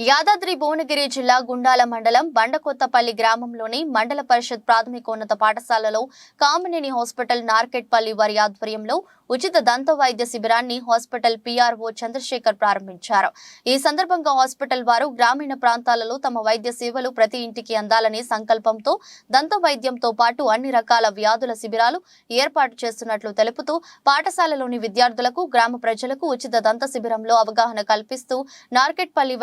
యాదాద్రి భువనగిరి జిల్లా గుండాల మండలం బండకొత్తపల్లి గ్రామంలోని మండల పరిషత్ ప్రాథమికోన్నత పాఠశాలలో కామినేని హాస్పిటల్ నార్కెట్పల్లి వారి ఆధ్వర్యంలో ఉచిత దంత వైద్య శిబిరాన్ని హాస్పిటల్ పీఆర్ఓ చంద్రశేఖర్ ప్రారంభించారు. ఈ సందర్భంగా హాస్పిటల్ వారు గ్రామీణ ప్రాంతాలలో తమ వైద్య సేవలు ప్రతి ఇంటికి అందాలనే సంకల్పంతో దంత వైద్యంతో పాటు అన్ని రకాల వ్యాధుల శిబిరాలు ఏర్పాటు చేస్తున్నట్లు తెలుపుతూ పాఠశాలలోని విద్యార్థులకు గ్రామ ప్రజలకు ఉచిత దంత శిబిరంలో అవగాహన కల్పిస్తూ నార్కెట్పల్లి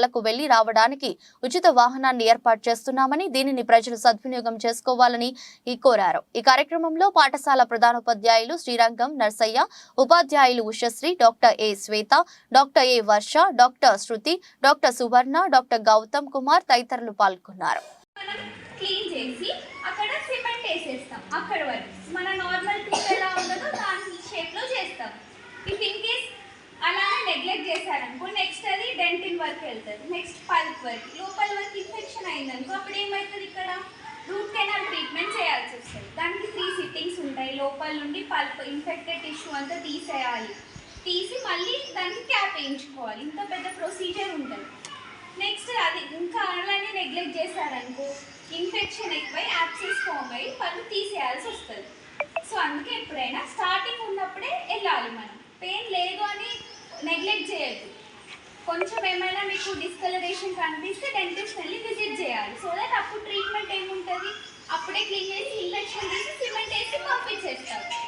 వైద్యశాలకు వెళ్ళి రావడానికి ఉచిత వాహనాన్ని ఏర్పాటు చేస్తున్నామని దీనిని ప్రజలు సద్వినియోగం చేసుకోవాలని ఈ కోరారు. ఈ కార్యక్రమంలో పాఠశాల ప్రధానోపాధ్యాయులు శ్రీరంగం నర్సయ్య ఉపాధ్యాయులు Ushasri doctor A Swetha doctor A Varsha doctor Sruthi doctor Suvarna doctor Gautam Kumar తదితరులు పాల్గొన్నారు. క్లీన్ చేసి అక్కడ సిమెంట్ వేసేస్తాం. అక్కడ వరకు మన నార్మల్ ఎలా ఉండదో దాని షేప్లో చేస్తాం. ఇఫ్ ఇన్ కేస్ అలానే నెగ్లెక్ట్ చేశారనుకో నెక్స్ట్ వెళ్తుంది నెక్స్ట్ పల్ప్ వరకు లోపల వరకు ఇన్ఫెక్షన్ అయిందనుకో అప్పుడు ఏమవుతుంది ఇక్కడ? రూట్ కెనాల్ ట్రీట్మెంట్ చేయాల్సి వస్తుంది. దానికి త్రీ సిట్టింగ్స్ ఉంటాయి. లోపల నుండి పల్ప్ ఇన్ఫెక్టెడ్ టిష్యూ అంతా తీసేయాలి. తీసి మళ్ళీ దానికి క్యాప్ వేయించుకోవాలి. ఇంత పెద్ద ప్రొసీజర్ ఉంటుంది నెక్స్ట్ అది ఇంకా అలానే నెగ్లెక్ట్ చేశారనుకో ఇన్ఫెక్షన్ ఎక్కువై యాప్సెస్ ఫామ్ అయ్యి పల్ప్ తీసేయాల్సి వస్తుంది. సో అందుకే ఎప్పుడైనా స్టార్టింగ్ ఉన్నప్పుడే వెళ్ళాలి మనం. పెయిన్ లేదు అని నెగ్లెక్ట్ చేయొద్దు. కొంచెం ఏమైనా మీకు డిస్కలరేషన్ కనిపిస్తే డెంటిస్ట్ వెళ్ళి విజిట్ చేయాలి. సో దట్ అప్పుడు ట్రీట్మెంట్ ఏముంటుంది? అప్పుడే క్లీన్ చేసి ఇంజక్షన్ తీసి సిమెంట్ వేసి పంపించేస్తారు.